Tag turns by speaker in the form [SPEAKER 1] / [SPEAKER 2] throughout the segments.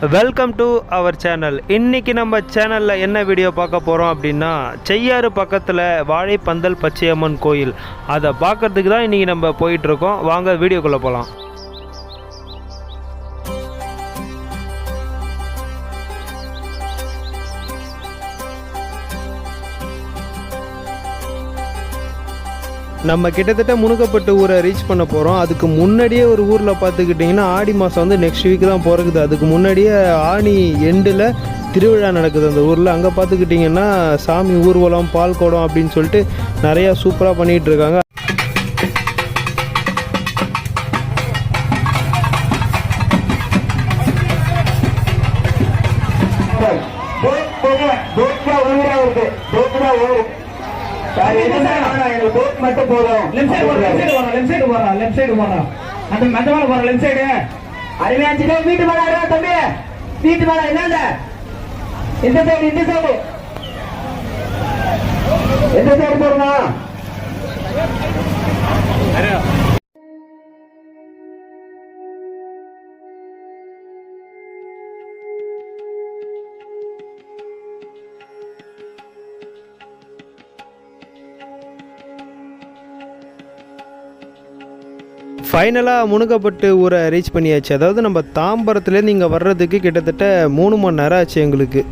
[SPEAKER 1] Welcome to our channel இன்னைக்கு நம்ம சேனலில் என்ன வீடியோ பார்க்க போகிறோம் அப்படின்னா செய்யாறு பக்கத்தில் வாழைப்பந்தல் பச்சையம்மன் கோயில். அதை பார்க்கறதுக்கு தான் இன்றைக்கி நம்ம போயிட்டுருக்கோம் வாங்க வீடியோக்குள்ளே போகலாம் நம்ம கிட்டத்தட்ட முணுக்கப்பட்டு ஊரை ரீச் பண்ண போகிறோம் அதுக்கு முன்னாடியே ஒரு ஊரில் பார்த்துக்கிட்டிங்கன்னா ஆடி மாதம் வந்து நெக்ஸ்ட் வீக் தான் பிறகுது. அதுக்கு முன்னாடியே ஆணி எண்டில் திருவிழா நடக்குது அந்த ஊரில். அங்கே பார்த்துக்கிட்டிங்கன்னா சாமி ஊர்வலம் பால் குடம் அப்படின்னு சொல்லிட்டு நிறையா சூப்பராக பண்ணிகிட்டு இருக்காங்க.
[SPEAKER 2] போட் மட்டும் போதும்.
[SPEAKER 3] லெஃப்ட் சைடு போறா லெஃப்ட் சைடு போறா லெஃப்ட் சைடு போறா லெஃப்ட் சைடு போறா. அந்த அந்த மேல போறா லெஃப்ட் சைடு
[SPEAKER 2] அருமையாச்சுதே வீட்டு மேல தம்பி. வீட்டு மேல என்னங்க இந்த சைடு இந்த சைடு எந்த சைடு போறோம்?
[SPEAKER 1] ஃபைனலாக முணுக்கப்பட்டு ஊரை ரீச் பண்ணியாச்சு. அதாவது நம்ம தாம்பரத்துலேருந்து இங்கே வர்றதுக்கு கிட்டத்தட்ட மூணு மணி நேரம் ஆச்சு எங்களுக்கு.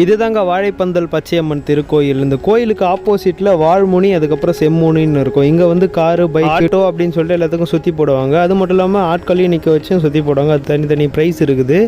[SPEAKER 1] இதுதாங்க வாழைப்பந்தல் பச்சையம்மன் திருக்கோயில் இந்த கோயிலுக்கு ஆப்போசிட்டில் வாழ்முனி அதுக்கப்புறம் செம்முனின்னு இருக்கும். இங்கே வந்து காரு பைக் ஆட்டோ அப்படின்னு சொல்லிட்டு எல்லாத்துக்கும் சுற்றி போடுவாங்க. அது மட்டும் இல்லாமல் ஆட்களையும் நிற்க வச்சும் சுற்றி போடுவாங்க. அது தனித்தனி ப்ரைஸ் இருக்குது.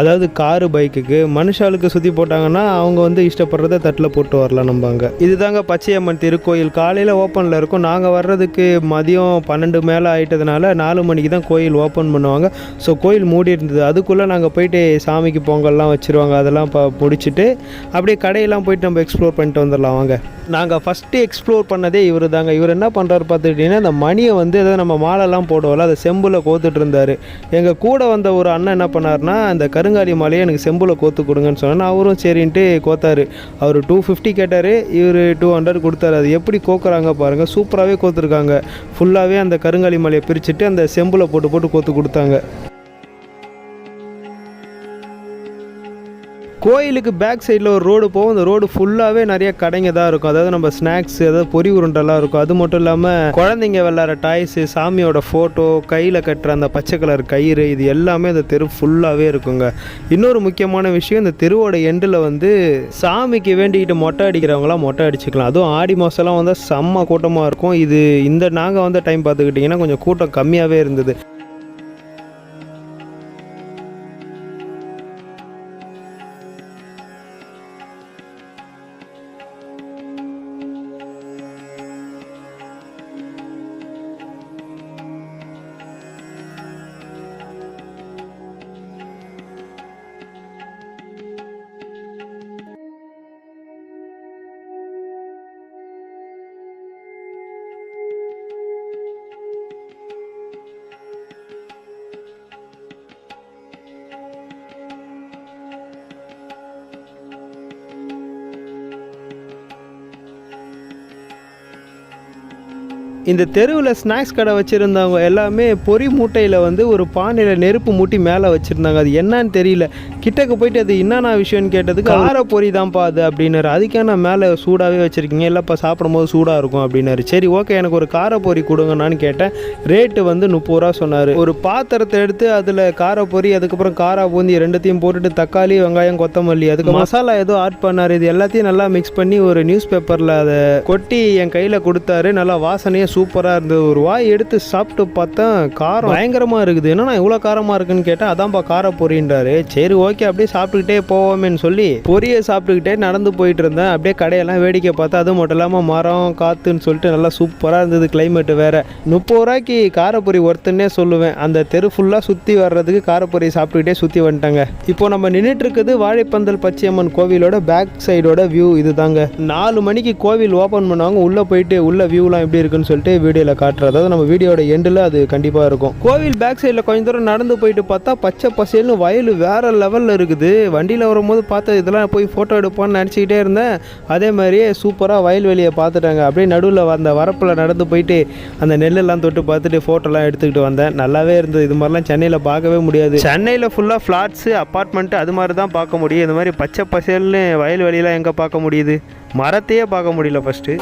[SPEAKER 1] அதாவது காரு பைக்குக்கு. மனுஷாளுக்கு சுற்றி போட்டாங்கன்னா அவங்க வந்து இஷ்டப்படுறத தட்டில் போட்டு வரலாம் நம்ம அங்கே இதுதாங்க பச்சையம்மன் திருக்கோயில். காலையில் ஓப்பனில் இருக்கும். நாங்கள் வர்றதுக்கு மதியம் பன்னெண்டு மேலே ஆயிட்டதுனால நாலு மணிக்கு தான் கோயில் ஓப்பன் பண்ணுவாங்க. ஸோ கோயில் மூடி இருந்தது அதுக்குள்ளே நாங்கள் போயிட்டு சாமிக்கு பொங்கல்லாம் வச்சுருவாங்க. அதெல்லாம் ப முடிச்சுட்டு அப்படியே கடையெல்லாம் போயிட்டு நம்ம எக்ஸ்ப்ளோர் பண்ணிட்டு வந்துடலாம் வாங்க. நாங்கள் ஃபஸ்ட்டு எக்ஸ்ப்ளோர் பண்ணதே இவர் தாங்க இவர் என்ன பண்ணுறாரு பார்த்துக்கிட்டிங்கன்னா இந்த மணியை வந்து எதாவது நம்ம மாலைலாம் போடுவோம்ல அதை செம்பில் கோத்துட்டு இருந்தார். எங்கள் கூட வந்த ஒரு அண்ணன் என்ன பண்ணாருன்னா அந்த கருங்காலி மாலையை எனக்கு செம்பில் கோத்து கொடுங்கன்னு சொன்னேன். அவரும் சரின்ட்டு கோத்தாரு. அவர் டூ ஃபிஃப்டி கேட்டார். இவர் டூ ஹண்ட்ரட் கொடுத்தாரு. அது எப்படி கோக்குறாங்க பாருங்கள் சூப்பராகவே கோத்துருக்காங்க. ஃபுல்லாகவே அந்த கருங்காலி மாலையை பிரிச்சுட்டு அந்த செம்பில் போட்டு போட்டு கோத்து கொடுத்தாங்க. கோயிலுக்கு பேக் சைடில் ஒரு ரோடு போகும். அந்த ரோடு ஃபுல்லாகவே நிறைய கடைங்க தான் இருக்கும். அதாவது நம்ம ஸ்நாக்ஸ் அதாவது பொரி உருண்டெல்லாம் இருக்கும். அது மட்டும் இல்லாமல் குழந்தைங்க விளாட்ற டாய்ஸு சாமியோட ஃபோட்டோ கையில் கட்டுற அந்த பச்சை கலர் கயிறு இது எல்லாமே அந்த தெரு ஃபுல்லாகவே இருக்குங்க. இன்னொரு முக்கியமான விஷயம் இந்த தெருவோட எண்டில் வந்து சாமிக்கு வேண்டிக்கிட்டு மொட்டை அடிக்கிறவங்களாம் மொட்டை அடிச்சுக்கலாம். அதுவும் ஆடி மாதம்லாம் வந்து செம்ம கூட்டமாக இருக்கும். இது இந்த நாங்கள் வந்து டைம் பார்த்துக்கிட்டிங்கன்னா கொஞ்சம் கூட்டம் கம்மியாகவே இருந்தது. இந்த தெருவில் ஸ்நாக்ஸ் கடை வச்சுருந்தவங்க எல்லாமே பொறி மூட்டையில் வந்து ஒரு பானையில் நெருப்பு மூட்டி மேலே வச்சுருந்தாங்க. அது என்னன்னு தெரியல. கிட்டக்க போயிட்டு அது என்னென்ன விஷயம்னு கேட்டதுக்கு கார பொறி தான்ப்பா அது அப்படின்னாரு. அதுக்கே நான் மேலே சூடாகவே வச்சுருக்கீங்க? இல்லைப்பா சாப்பிடும்போது சூடாக இருக்கும் அப்படின்னாரு. சரி ஓகே எனக்கு ஒரு கார பொறி கொடுங்கண்ணான்னு கேட்டேன். ரேட்டு வந்து முப்பது ரூபா சொன்னார். ஒரு பாத்திரத்தை எடுத்து அதில் கார பொறி அதுக்கப்புறம் காரா பூந்தி ரெண்டுத்தையும் போட்டுட்டு தக்காளி வெங்காயம் கொத்தமல்லி அதுக்கு மசாலா ஏதோ ஆட் பண்ணார். இது எல்லாத்தையும் நல்லா மிக்ஸ் பண்ணி ஒரு நியூஸ் பேப்பரில் அதை கொட்டி என் கையில் கொடுத்தாரு. நல்லா வாசனையே சூப்பராக இருந்தது. ஒரு வாய் எடுத்து சாப்பிட்டு பார்த்தா காரம் பயங்கரமாக இருக்குது. என்னன்னா இவ்வளோ காரமாக இருக்குன்னு கேட்டேன். அதான்ப்பா கார பொரின்றாரு சரி ஓகே அப்படியே சாப்பிட்டுக்கிட்டே போவோமேன்னு சொல்லி பொரியை சாப்பிட்டுக்கிட்டே நடந்து போயிட்டு இருந்தேன் அப்படியே கடையெல்லாம் வேடிக்கை பார்த்தா அது மட்டும் இல்லாமல் மரம் காற்றுன்னு சொல்லிட்டு நல்லா சூப்பராக இருந்தது கிளைமேட்டு வேற. முப்பது ரூபாய்க்கு காரப்பொரி ஒருத்தன்னே சொல்லுவேன். அந்த தெரு ஃபுல்லாக சுற்றி வர்றதுக்கு காரப்பொரி சாப்பிட்டுக்கிட்டே சுற்றி வந்துட்டாங்க. இப்போ நம்ம நின்றுட்டு இருக்குது வாழைப்பந்தல் பச்சையம்மன் கோவிலோட பேக் சைடோட வியூ இதுதாங்க. நாலு மணிக்கு கோவில் ஓப்பன் பண்ணுவாங்க உள்ளே போயிட்டு உள்ள வியூலாம் எப்படி இருக்குன்னு சொல்லிட்டு வீடியோவில் காட்டுறது. அதாவது நம்ம வீடியோட எண்டில் அது கண்டிப்பாக இருக்கும். கோவில் பேக் சைடில் கொஞ்சம் தூரம் நடந்து போயிட்டு பார்த்தா பச்சை பசேல்னு வயல் வேற லெவல் லெவலில் இருக்குது. வண்டியில் வரும்போது பார்த்து இதெல்லாம் போய் ஃபோட்டோ எடுப்பான்னு நினச்சிக்கிட்டே இருந்தேன். அதே மாதிரியே சூப்பராக வயல்வெளியை பார்த்துட்டாங்க. அப்படியே நடுவில் அந்த வரப்பில் நடந்து போயிட்டு அந்த நெல்லெல்லாம் தொட்டு பார்த்துட்டு ஃபோட்டோலாம் எடுத்துக்கிட்டு வந்தேன். நல்லாவே இருந்தது. இது மாதிரிலாம் சென்னையில் பார்க்கவே முடியாது. சென்னையில் ஃபுல்லாக ஃப்ளாட்ஸு அப்பார்ட்மெண்ட்டு அது மாதிரி தான் பார்க்க முடியும். இந்த மாதிரி பச்சை பசேல்னு வயல்வெளியெலாம் எங்கே பார்க்க முடியுது? மரத்தையே பார்க்க முடியல ஃபஸ்ட்டு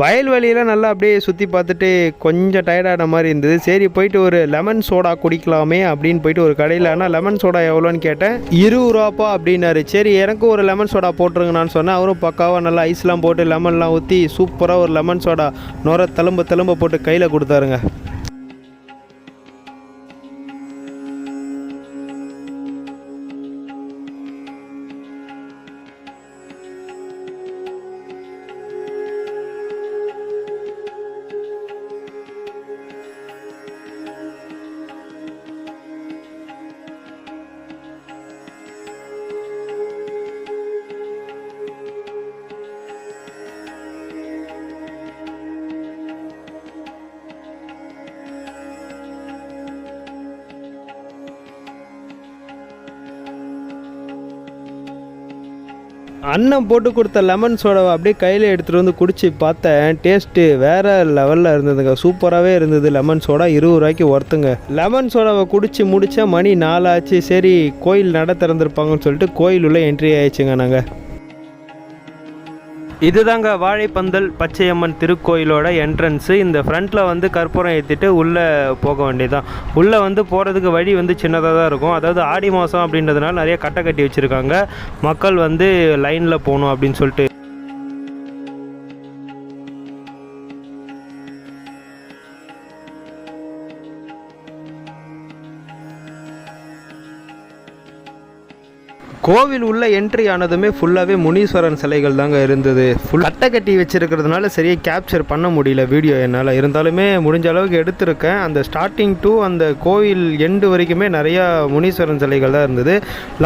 [SPEAKER 1] வயல்வெளியில் நல்லா அப்படியே சுற்றி பார்த்துட்டு கொஞ்சம் டயர்டான மாதிரி இருந்தது. சரி போயிட்டு ஒரு லெமன் சோடா குடிக்கலாமே அப்படின்னு போயிட்டு ஒரு கடையில் ஆனால் லெமன் சோடா எவ்வளோன்னு கேட்டேன். இருபது ரூபாப்பா அப்படின்னாரு. சரி எனக்கும் ஒரு லெமன் சோடா போட்டுருங்கன்னு சொன்னேன். அவரும் பக்காவாக நல்லா ஐஸ்லாம் போட்டு லெமன்லாம் ஊற்றி சூப்பராக ஒரு லெமன் சோடா நுர தழும்ப தழும்ப போட்டு கையில் கொடுத்தாருங்க. அண்ணன் போட்டு கொடுத்த லெமன் சோடாவை அப்படியே கையில் எடுத்துகிட்டு வந்து குடித்து பார்த்தேன். டேஸ்ட்டு வேறு லெவலில் இருந்ததுங்க. சூப்பராகவே இருந்தது லெமன் சோடா இருபது ரூபாய்க்கு ஒர்த்துங்க லெமன் சோடாவை குடித்து முடித்தா மணி நாலாச்சு. சரி கோயில் நட திறந்துருப்பாங்கன்னு சொல்லிட்டு கோயில் என்ட்ரி ஆயிடுச்சுங்க நாங்கள் இதுதாங்க வாழைப்பந்தல் பச்சையம்மன் திருக்கோயிலோட என்ட்ரன்ஸு இந்த ஃப்ரண்ட்டில் வந்து கற்பூரம் ஏற்றிட்டு உள்ளே போக வேண்டியதுதான். உள்ளே வந்து போகிறதுக்கு வழி வந்து சின்னதாக தான் இருக்கும். அதாவது ஆடி மாதம் அப்படின்றதுனால நிறைய கட்டை கட்டி வச்சுருக்காங்க. மக்கள் வந்து லைனில் போகணும் அப்படின்னு சொல்லிட்டு கோவில் உள்ள என்ட்ரி ஆனதுமே ஃபுல்லாகவே முனீஸ்வரன் சிலைகள் தாங்க இருந்தது. ஃபுல் கட்டை கட்டி வச்சுருக்கிறதுனால சரியாக கேப்சர் பண்ண முடியல வீடியோ என்னால். இருந்தாலுமே முடிஞ்ச அளவுக்கு எடுத்திருக்கேன். அந்த ஸ்டார்டிங் டு அந்த கோவில் எண்டு வரைக்குமே நிறையா முனீஸ்வரன் சிலைகள் தான் இருந்தது.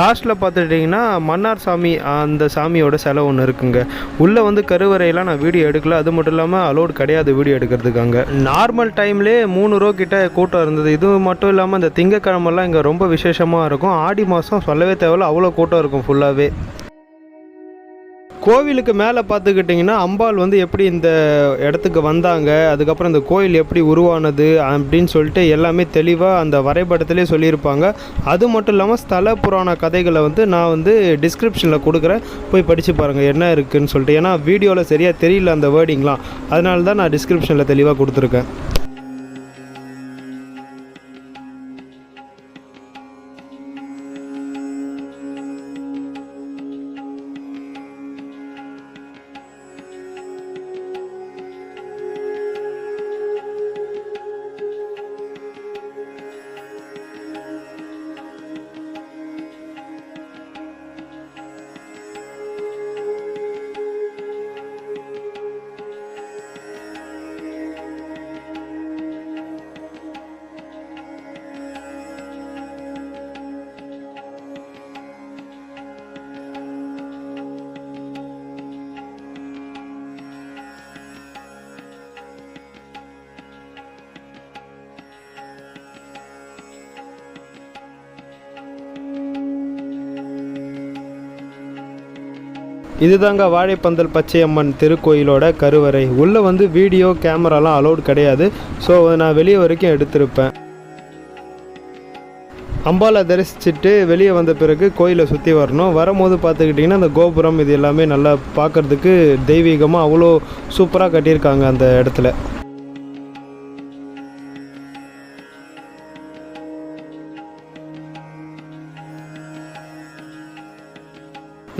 [SPEAKER 1] லாஸ்ட்டில் பார்த்துட்டிங்கன்னா மன்னார் சாமி அந்த சாமியோட சிலை ஒன்று இருக்குங்க. உள்ளே வந்து கருவறையெல்லாம் நான் வீடியோ எடுக்கல. அது மட்டும் இல்லாமல் அலோடு கிடையாது வீடியோ எடுக்கிறதுக்காங்க நார்மல் டைம்லேயே மூணு ரூபா கிட்ட கூட்டம் இருந்தது. இது மட்டும் இல்லாமல் இந்த திங்கக்கிழமெல்லாம் இங்கே ரொம்ப விசேஷமாக இருக்கும். ஆடி மாதம் சொல்லவே தேவையில்ல. அவ்வளோ கூட்டம் இருக்கும் ஃபுல்லாகவே கோவிலுக்கு மேலே பார்த்துக்கிட்டிங்கன்னா அம்பாள் வந்து எப்படி இந்த இடத்துக்கு வந்தாங்க அதுக்கப்புறம் இந்த கோயில் எப்படி உருவானது அப்படின்னு சொல்லிட்டு எல்லாமே தெளிவாக அந்த வரைபடத்திலே சொல்லியிருப்பாங்க. அது மட்டும் இல்லாமல் ஸ்தல புராண கதைகளை வந்து நான் வந்து டிஸ்கிரிப்ஷனில் கொடுக்குறேன். போய் படித்து பாருங்கள் என்ன இருக்குதுன்னு சொல்லிட்டு. ஏன்னா வீடியோவில் சரியாக தெரியல அந்த வேர்டிங்லாம் அதனால தான் நான் டிஸ்கிரிப்ஷனில் தெளிவாக கொடுத்துருக்கேன். இதுதாங்க வாழைப்பந்தல் பச்சையம்மன் திருக்கோயிலோட கருவறை. உள்ளே வந்து வீடியோ கேமராலாம் அலௌட் கிடையாது. ஸோ நான் வெளியே வரைக்கும் எடுத்திருப்பேன். அம்பாலை தரிசிச்சுட்டு வெளியே வந்த பிறகு கோயிலை சுற்றி வரணும். வரும்போது பார்த்துக்கிட்டிங்கன்னா அந்த கோபுரம் இது எல்லாமே நல்லா பார்க்கறதுக்கு தெய்வீகமாக அவ்வளோ சூப்பராக கட்டியிருக்காங்க அந்த இடத்துல.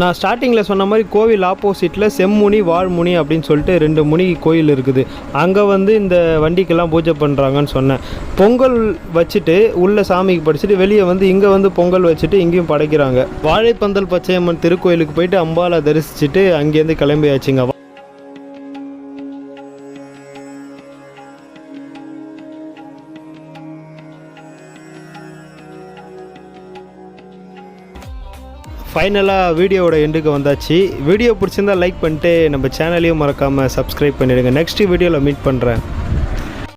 [SPEAKER 1] நான் ஸ்டார்டிங்கில் சொன்ன மாதிரி கோவில் ஆப்போசிட்டில் செம்முனி வாழ்முனி அப்படின்னு சொல்லிட்டு ரெண்டு முனி கோயில் இருக்குது. அங்கே வந்து இந்த வண்டிக்கெல்லாம் பூஜை பண்ணுறாங்கன்னு சொன்னேன். பொங்கல் வச்சுட்டு உள்ளே சாமிக்கு படிச்சுட்டு வெளியே வந்து இங்கே வந்து பொங்கல் வச்சுட்டு இங்கேயும் படைக்கிறாங்க. வாழைப்பந்தல் பச்சையம்மன் திருக்கோயிலுக்கு போயிட்டு அம்பாலை தரிசிச்சுட்டு அங்கேருந்து கிளம்பியாச்சுங்க. ஃபைனலாக வீடியோவோட எண்டுக்கு வந்தாச்சு. வீடியோ பிடிச்சிருந்தா லைக் பண்ணிட்டு நம்ம சேனலையும் மறக்காமல் சப்ஸ்கிரைப் பண்ணிடுங்க. நெக்ஸ்ட் வீடியோவில் மீட் பண்ணுறேன்